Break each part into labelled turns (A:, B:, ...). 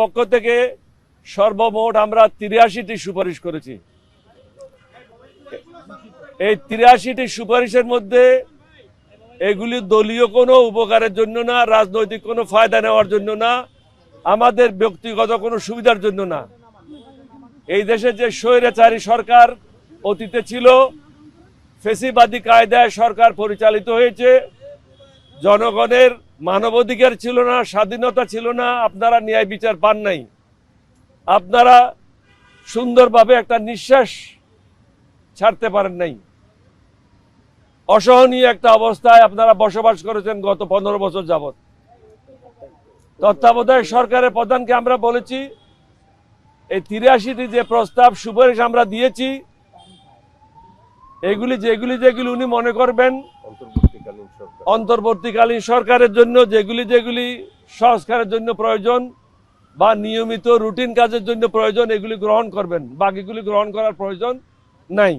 A: পক্ষ থেকে সর্বমোট আমরা তিরাশিটি সুপারিশ করেছি। এই তিরাশিটি সুপারিশের মধ্যে এগুলি দলীয় কোনো উপকারের জন্য না, রাজনৈতিক কোনো ফায়দা নেওয়ার জন্য না, আমাদের ব্যক্তিগত কোনো সুবিধার জন্য না। এই দেশে যে স্বৈরাচারী সরকার অতীতে ছিল, ফেসিবাদী কায়দায় সরকার পরিচালিত হয়েছে, জনগণের মানবাধিকার ছিল না, স্বাধীনতা ছিল না, আপনারা ন্যায় বিচার পান নাই। আপনারা সুন্দরভাবে একটা নিঃশ্বাস ছাড়তে পারেন নাই। অসহনীয় একটা অবস্থায় আপনারা বসবাস করেছেন গত পনেরো বছর যাবৎ। তত্ত্বাবধায়ক সরকারের প্রধানকে আমরা বলেছি, এই তিরাশিটি যে প্রস্তাব সুপারিশ আমরা দিয়েছি, এগুলি যেগুলি যেগুলি উনি মনে করবেন
B: অন্তর্বর্তীকালীন
A: সরকারের জন্য যেগুলি যেগুলি সংস্কারের জন্য প্রয়োজন বা নিয়মিত রুটিন কাজের জন্য প্রয়োজন, এগুলি গ্রহণ করবেন। বাকিগুলি গ্রহণ করার প্রয়োজন নাই।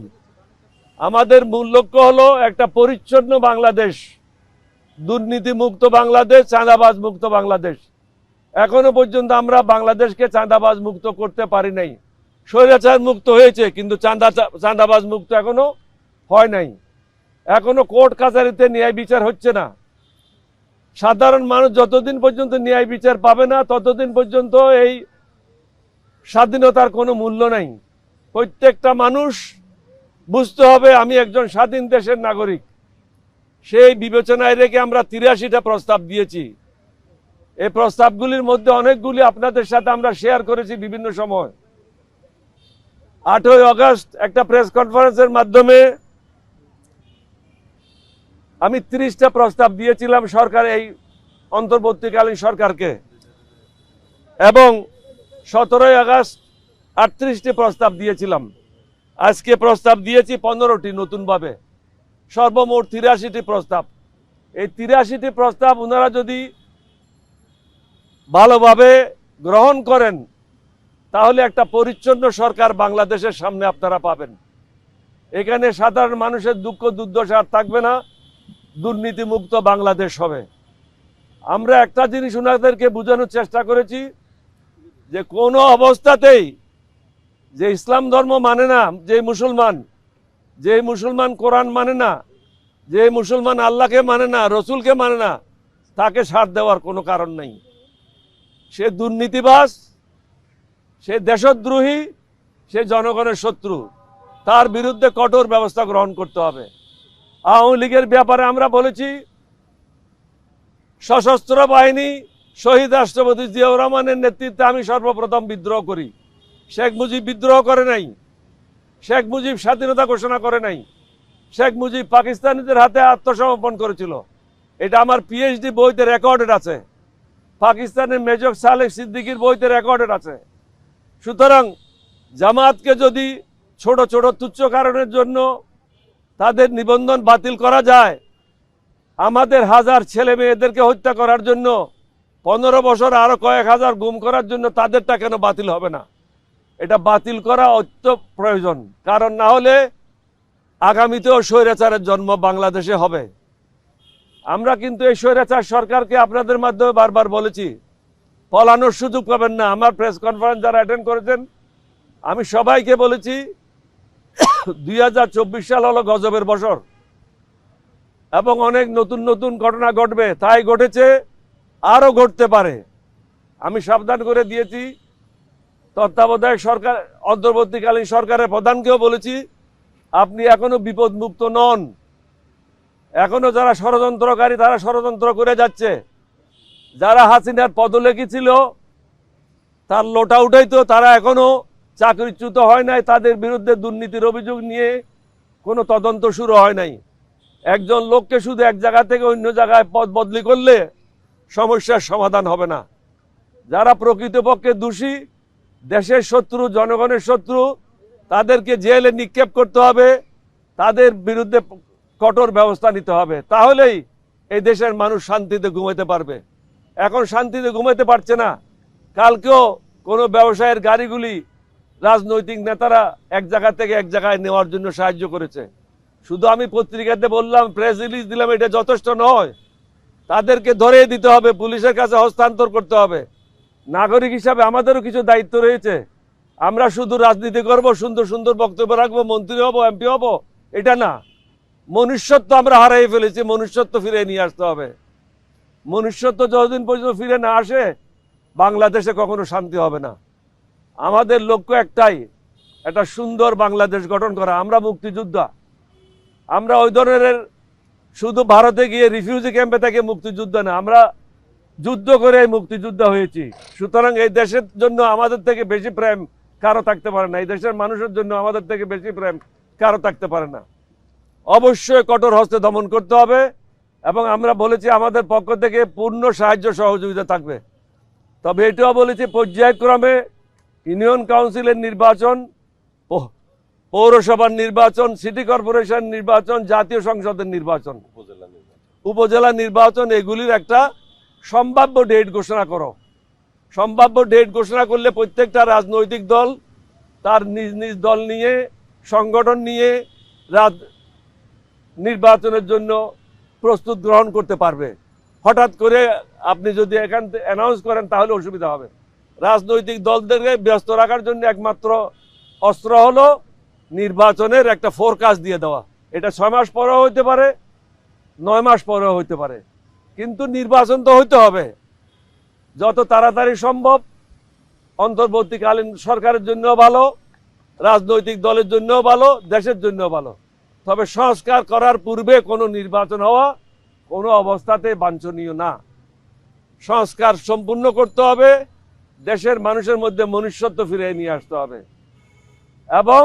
A: আমাদের মূল লক্ষ্য হলো একটা পরিচ্ছন্ন বাংলাদেশ দুর্নীতি মুক্ত বাংলাদেশ চাঁদাবাজ মুক্ত বাংলাদেশ। এখনও পর্যন্ত আমরা বাংলাদেশকে চাঁদাবাজ মুক্ত করতে পারি নাই। স্বৈরাচার মুক্ত হয়েছে, কিন্তু চাঁদা চাঁদাবাজ মুক্ত এখনও হয় নাই। এখনও কোর্ট কাছারিতে ন্যায় বিচার হচ্ছে না। সাধারণ মানুষ যতদিন পর্যন্ত ন্যায় বিচার পাবে না, ততদিন পর্যন্ত এই স্বাধীনতার কোনো মূল্য নাই। প্রত্যেকটা মানুষ বুঝতে হবে, আমি একজন স্বাধীন দেশের নাগরিক। সেই বিবেচনায় রেখে আমরা তিরাশিটা প্রস্তাব দিয়েছি। এই প্রস্তাবগুলির মধ্যে অনেকগুলি আপনাদের সাথে আমরা শেয়ার করেছি বিভিন্ন সময়। আটই আগস্ট একটা প্রেস কনফারেন্সের মাধ্যমে আমি ত্রিশটা প্রস্তাব দিয়েছিলাম সরকার এই অন্তর্বর্তীকালীন সরকারকে। এবং সতেরোই আগস্ট আটত্রিশটি প্রস্তাব দিয়েছিলাম। আজকে প্রস্তাব দিয়েছি পনেরোটি নতুনভাবে। সর্বমোট তিরাশিটি প্রস্তাব। এই তিরাশিটি প্রস্তাব ওনারা যদি ভালোভাবে গ্রহণ করেন, তাহলে একটা পরিচ্ছন্ন সরকার বাংলাদেশের সামনে আপনারা পাবেন। এখানে সাধারণ মানুষের দুঃখ দুর্দশা আর থাকবে না। দুর্নীতিমুক্ত বাংলাদেশ হবে। আমরা একটা জিনিস ওনাদেরকে বোঝানোর চেষ্টা করেছি, যে কোনো অবস্থাতেই যে ইসলাম ধর্ম মানে না, যে মুসলমান যে মুসলমান কোরআন মানে না, যে মুসলমান আল্লাহকে মানে না, রসুলকে মানে না, তাকে সার দেওয়ার কোনো কারণ নেই। সে দুর্নীতিবাস সে দেশদ্রোহী, সে জনগণের শত্রু। তার বিরুদ্ধে কঠোর ব্যবস্থা গ্রহণ করতে হবে। আওয়ামী লীগের ব্যাপারে আমরা বলেছি, সশস্ত্র বাহিনী শহীদ রাষ্ট্রপতি জিয়াউর রহমানের নেতৃত্বে আমি সর্বপ্রথম বিদ্রোহ করি। শেখ মুজিব বিদ্রোহ করে নাই, শেখ মুজিব স্বাধীনতা ঘোষণা করে নাই, শেখ মুজিব পাকিস্তানিদের হাতে আত্মসমর্পণ করেছিল। এটা আমার পিএইচডি বইতে রেকর্ডেড আছে। পাকিস্তানের মেজর সালেহ সিদ্দিকির বইতে রেকর্ডেড আছে। সুতরাং জামাতকে যদি ছোট ছোট তুচ্ছ কারণের জন্য তাদের নিবন্ধন বাতিল করা যায়। আমাদের হাজার ছেলে মেয়েদেরকে হত্যা করার জন্য পনেরো বছর আরও কয়েক হাজার গুম করার জন্য তাদেরটা কেন বাতিল হবে না? এটা বাতিল করা অত্য প্রয়োজন। কারণ না হলে আগামীতেও স্বৈরাচারের জন্ম বাংলাদেশে হবে। আমরা কিন্তু এই স্বৈরাচার সরকারকে আপনাদের মাধ্যমে বারবার বলেছি, পলানোর সুযোগ পাবেন না। আমার প্রেস কনফারেন্স যারা অ্যাটেন্ড করেছেন, আমি সবাইকে বলেছি দুই হাজার চব্বিশ সাল হলো গজবের বছর। এবং অনেক নতুন নতুন ঘটনা ঘটবে, তাই ঘটেছে, আরও ঘটতে পারে। আমি সাবধান করে দিয়েছি, তত্ত্বাবধায়ক সরকার, অন্তর্বর্তীকালীন সরকারের প্রধানকেও বলেছি, আপনি এখনও বিপদমুক্ত নন। এখনও যারা ষড়যন্ত্রকারী, তারা ষড়যন্ত্র করে যাচ্ছে। যারা হাসিনার পদলেখী ছিল, তার লোটা উঠাইতো তারা এখনও চাকরিচ্যুত হয় নাই, তাদের বিরুদ্ধে দুর্নীতির অভিযোগ নিয়ে কোনো তদন্ত শুরু হয় নাই। একজন লোককে শুধু এক জায়গা থেকে অন্য জায়গায় পদ বদলি করলে সমস্যার সমাধান হবে না। যারা প্রকৃতপক্ষে দোষী, দেশের শত্রু, জনগণের শত্রু, তাদেরকে জেলে নিক্ষেপ করতে হবে, তাদের বিরুদ্ধে কঠোর ব্যবস্থা নিতে হবে। তাহলেই এই দেশের মানুষ শান্তিতে ঘুমাতে পারবে। এখন শান্তিতে ঘুমাতে পারছে না। কালকেও কোনো ব্যবসায়ের গাড়িগুলি রাজনৈতিক নেতারা এক জায়গা থেকে এক জায়গায় নেওয়ার জন্য সাহায্য করেছে। শুধু আমি পত্রিকাতে বললাম প্রেস রিলিজ দিলাম, এটা যথেষ্ট নয়। তাদেরকে ধরে দিতে হবে, পুলিশের কাছে হস্তান্তর করতে হবে। নাগরিক হিসাবে আমাদেরও কিছু দায়িত্ব রয়েছে। আমরা শুধু রাজনীতি করব, সুন্দর সুন্দর বক্তব্য রাখব, মন্ত্রী হব এমপি হব, এটা না। মনুষ্যত্ব আমরা হারাই ফেলেছি, মনুষ্যত্ব ফিরে নিয়ে আসতে হবে। মনুষ্যত্ব যতদিন পর্যন্ত ফিরে না আসে, বাংলাদেশে কখনো শান্তি হবে না। আমাদের লক্ষ্য একটাই, একটা সুন্দর বাংলাদেশ গঠন করা, আমরা মুক্তিযোদ্ধা। আমরা ওই ধরনের শুধু ভারতে গিয়ে রিফিউজি ক্যাম্পে থেকে মুক্তিযুদ্ধ না, আমরা যুদ্ধ করে মুক্তিযোদ্ধা হয়েছি। সুতরাং এই দেশের জন্য আমাদের থেকে বেশি প্রেম কারও থাকতে পারে না, এই দেশের মানুষের জন্য আমাদের থেকে বেশি প্রেম কারও থাকতে পারে না। অবশ্যই কঠোর হস্তে দমন করতে হবে এবং আমরা বলেছি আমাদের পক্ষ থেকে পূর্ণ সাহায্য সহযোগিতা থাকবে। তবে এটাও বলেছি পর্যায়ক্রমে ইউনিয়ন কাউন্সিলের নির্বাচন পৌরসভার নির্বাচন সিটি কর্পোরেশন নির্বাচন জাতীয় সংসদের নির্বাচন।
B: উপজেলা নির্বাচন।
A: উপজেলা নির্বাচন এগুলির একটা সম্ভাব্য ডেট ঘোষণা করো। সম্ভাব্য ডেট ঘোষণা করলে প্রত্যেকটা রাজনৈতিক দল তার নিজ নিজ দল নিয়ে সংগঠন নিয়ে রাজ নির্বাচনের জন্য প্রস্তুত গ্রহণ করতে পারবে। হঠাৎ করে আপনি যদি এখান থেকে অ্যানাউন্স করেন তাহলে অসুবিধা হবে। রাজনৈতিক দলদেরকে ব্যস্ত রাখার জন্য একমাত্র অস্ত্র হলো নির্বাচনের একটা ফোরকাস্ট দিয়ে দেওয়া। এটা ছয় মাস পরেও হইতে পারে, নয় মাস পরেও হইতে পারে। কিন্তু নির্বাচন তো হইতে হবে। যত তাড়াতাড়ি সম্ভব, অন্তর্বর্তীকালীন সরকারের জন্য ভালো, রাজনৈতিক দলের জন্য ভালো, দেশের জন্য ভালো। তবে সংস্কার করার পূর্বে কোনো নির্বাচন হওয়া কোনো অবস্থাতে বাঞ্ছনীয় না। সংস্কার সম্পূর্ণ করতে হবে দেশের মানুষের মধ্যে মনুষ্যত্ব ফিরিয়ে নিয়ে আসতে হবে। এবং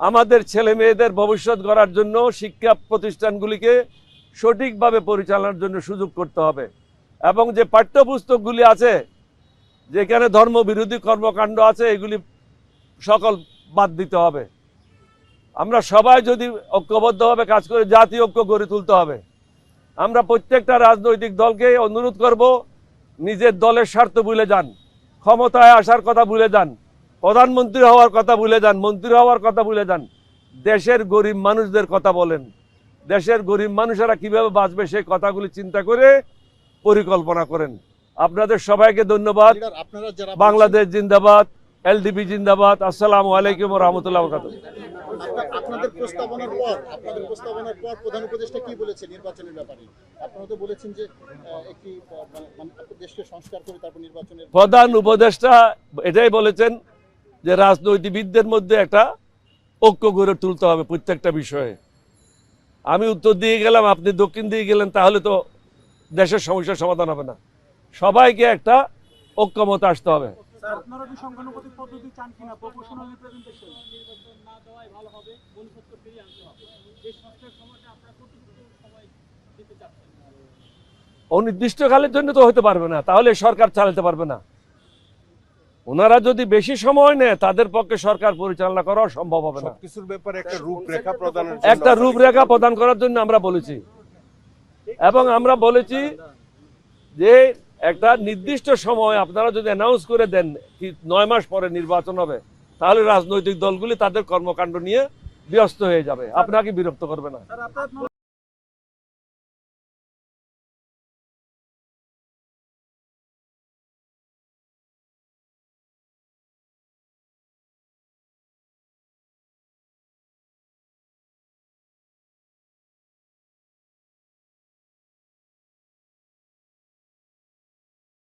A: আমাদের ছেলে মেয়েদের ভবিষ্যৎ গড়ার জন্য শিক্ষা প্রতিষ্ঠানগুলিকে সঠিকভাবে পরিচালনার জন্য সুযোগ করতে হবে। এবং যে পাঠ্যপুস্তকগুলি আছে, যেখানে ধর্মবিরোধী কর্মকাণ্ড আছে, এগুলি সকল বাদ দিতে হবে। আমরা সবাই যদি ঐক্যবদ্ধভাবে কাজ করে জাতীয় ঐক্য গড়ে তুলতে হবে। আমরা প্রত্যেকটা রাজনৈতিক দলকে অনুরোধ করব, নিজের দলের স্বার্থ ভুলে যান। ক্ষমতায় আসার কথা ভুলে যান। প্রধানমন্ত্রী হওয়ার কথা ভুলে যান মন্ত্রী হওয়ার কথা ভুলে যান। দেশের গরিব মানুষদের কথা বলেন। দেশের গরিব মানুষেরা কীভাবে বাঁচবে সেই কথাগুলি চিন্তা করে পরিকল্পনা করেন। আপনাদের সবাইকে ধন্যবাদ।
C: আপনারা
A: বাংলাদেশ জিন্দাবাদ। এলডিপি জিন্দাবাদ। আসসালামু আলাইকুম রহমতুল্লাহ
C: আপনার- আপনাদের প্রস্তাবনার পর আপনাদের প্রস্তাবনার পর প্রধান উপদেষ্টা কি বলেছে নির্বাচনের ব্যাপারে? আপনারা তো বলেছেন যে একটি মানে আপনার দেশকে সংস্কার করে তারপর নির্বাচনের
A: প্রধান উপদেষ্টা এটাই বলেছেন যে রাজনৈতিকবিদদের মধ্যে একটা ঐক্য গড়ে তুলতে হবে প্রত্যেকটা বিষয়ে। আমি উত্তর দিয়ে গেলাম আপনি দক্ষিণ দিয়ে গেলেন তাহলে তো দেশের সমস্যার সমাধান হবে না। সবাইকে একটা ঐক্যমত আসতে হবে।
D: আপনারা কি সংখ্যানুপাতিক পদ্ধতি চান কিনা? রিপ্রেজেন্টেশন
E: নির্বাচন না দেওয়াই ভালো হবে মনুষ্যত্ব ফিরিয়ে আনতে হবে এই সময়টা আপনারা কতটুকু সময় দিতে চাচ্ছেন
A: অনির্দিষ্টকালের জন্য তো হতে পারবে না তাহলে সরকার চালাতে পারবে না। ওনারা যদি বেশি সময় নেয় তাদের পক্ষে সরকার পরিচালনা করা সম্ভব হবে না।
B: সবকিছুর ব্যাপারে একটা রূপরেখা প্রদানের জন্য
A: একটা রূপরেখা প্রদান করার জন্য আমরা বলেছি। এবং আমরা বলেছি যে একটা নির্দিষ্ট সময় আপনারা যদি অ্যানাউন্স করে দেন কি নয় মাস পরে নির্বাচন হবে, তাহলে রাজনৈতিক দলগুলি তাদের কর্মকাণ্ড নিয়ে ব্যস্ত হয়ে যাবে। আপনাকে বিরক্ত করবে না?